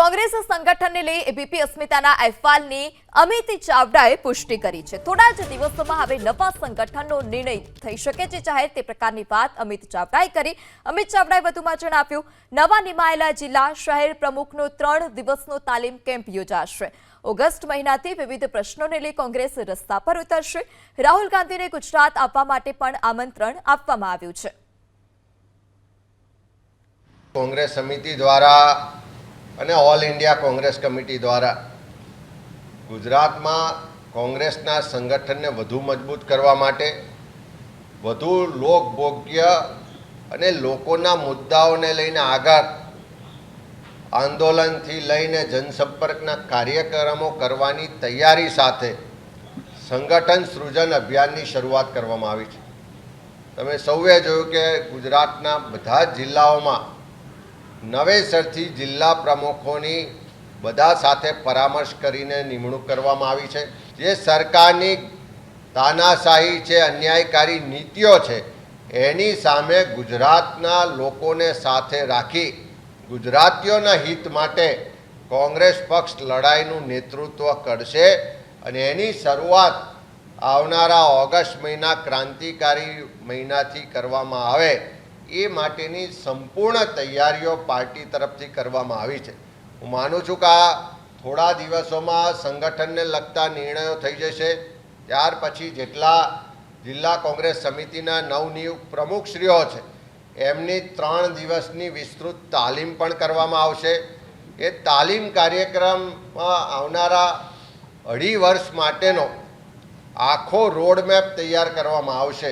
કોંગ્રેસ સંગઠનને લઈ એબીપી અસ્મિતાના અહેવાલની અમિત ચાવડાએ પુષ્ટિ કરી છે. થોડા જ દિવસોમાં હવે નવા સંગઠનનો નિર્ણય થઈ શકે છે. જાહેર તે પ્રકારની વાત અમિત ચાવડાએ કરી. અમિત ચાવડાએ વધુમાં જણાવ્યું, નવા નિમાયેલા જિલ્લા શહેર પ્રમુખનો ત્રણ દિવસનો તાલીમ કેમ્પ યોજાશે. ઓગસ્ટ મહિનાથી વિવિધ પ્રશ્નોને લઈ કોંગ્રેસ રસ્તા પર ઉતરશે. રાહુલ ગાંધીને ગુજરાત આપવા માટે પણ આમંત્રણ આપવામાં આવ્યું છે. કોંગ્રેસ સમિતિ દ્વારા અને ઓલ ઇન્ડિયા કોંગ્રેસ કમિટી દ્વારા ગુજરાતમાં કોંગ્રેસના સંગઠનને વધુ મજબૂત કરવા માટે વધુ લોકભોગ્ય અને લોકોના મુદ્દાઓને લઈને આગળ આંદોલનથી લઈને જનસંપર્કના કાર્યક્રમો કરવાની તૈયારી સાથે સંગઠન સૃજન અભિયાનની શરૂઆત કરવામાં આવી છે. તમે સૌએ જોયું કે ગુજરાતના બધા જ જિલ્લાઓમાં નવેસરથી જિલ્લા પ્રમુખોની બધા સાથે પરામર્શ કરીને નિમણૂક કરવામાં આવી છે. જે સરકારની તાનાશાહી છે, અન્યાયકારી નીતિઓ છે, એની સામે ગુજરાતના લોકોને સાથે રાખી ગુજરાતીઓના હિત માટે કોંગ્રેસ પક્ષ લડાઈનું નેતૃત્વ કરશે અને એની શરૂઆત આવનારા ઓગસ્ટ મહિના ક્રાંતિકારી મહિનાથી કરવામાં આવે એ માટેની સંપૂર્ણ તૈયારીઓ પાર્ટી તરફથી કરવામાં આવી છે. હું માનું છું કે આ થોડા દિવસોમાં સંગઠનને લગતા નિર્ણયો થઈ જશે. ત્યાર પછી જેટલા જિલ્લા કોંગ્રેસ સમિતિના નવનિયુક્ત પ્રમુખશ્રીઓ છે, એમની ત્રણ દિવસની વિસ્તૃત તાલીમ પણ કરવામાં આવશે. એ તાલીમ કાર્યક્રમમાં આવનારા અઢી વર્ષ માટેનો આખો રોડમેપ તૈયાર કરવામાં આવશે.